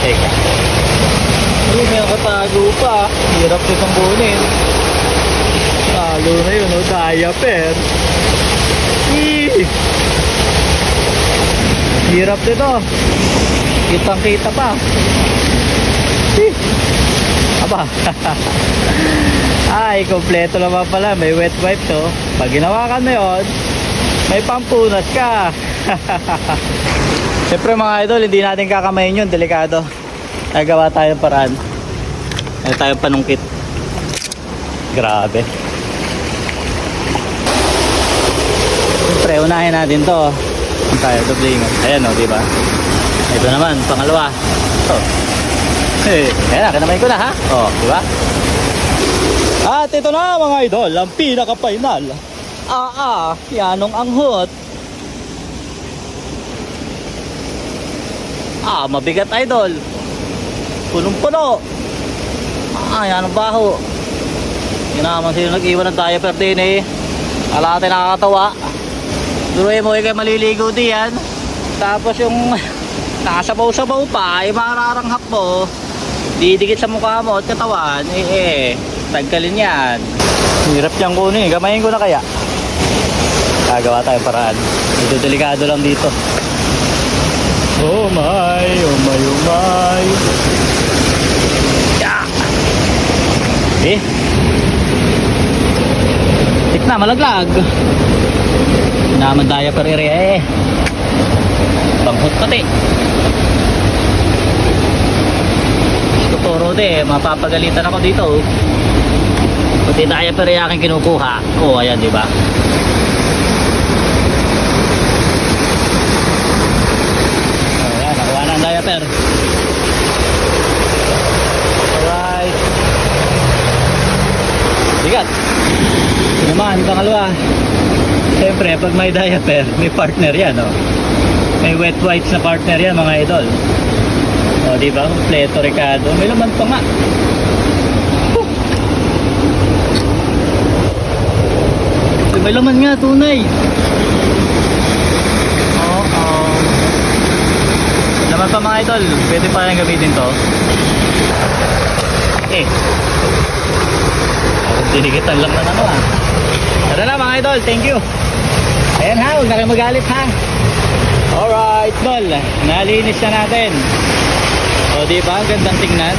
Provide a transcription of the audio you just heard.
teka. Uy, may nakatago pa. Hirap nitong kunin. Talo na yun, oh, diaper. Eee! Hirap nito. Kitang kita pa. Eee! Aba. Ay, kompleto naman pala. May wet wipes, oh. Pag ginawa ka na yun, may pampunas ka. Siyempre mga idol, hindi natin kakamayin yun. Delikado. Nagawa tayo paraan. Ano tayo panungkit. Grabe. Siyempre, unahin natin to. Ano tayo, doblingan. Ayan o, di ba? Ito naman, pangalawa. Ito. Eh, ayan, kinamay ko na ha. O, di ba? At ito na mga idol, ang pinaka-final. Ah, ah, yanong anghot. Ah, mabigat idol. Punong-puno. Ah, yan ang baho. Yun naman sino nag-iwan ng diaper din eh. Ala natin nakakatawa. Duruin mo, ikay maliligo diyan. Tapos yung nakasabaw-sabaw pa, ay mararanghap mo. Didikit sa mukha mo at katawan, eh eh. Tagkalin yan. Hirap niyang kunin, gamayin ko na kaya. Gagawa tayong paraan. Ito delikado lang dito. Oh my, oh my, oh my. Yeah. Eh. Tik na, malaglag. Naman diaper area eh. Banghot pati. Tuturo de, mapapagalitan ako dito. Pati diaper yung aking kinukuha. Oh, ayan, di ba? Ayan, nakuha na ang diaper. Alright. Bigat. Naman, pangalawa. Siyempre, pag may diaper, may partner yan, oh. May wet wipes na partner yan, mga idol. O, di ba? Kompleto, Ricardo. May laman pa nga. Oh. Uy, May laman nga, tunay. Oo. Laman pa mga idol. Pwede pa rin gamitin to. Eh. Dinigitan lang na naman. Tara na mga idol. Thank you. Ayan ha. Huwag na kayo magalit ha. Alright, tol. Nalinis na natin. O, di ba? Ang gandang tingnan.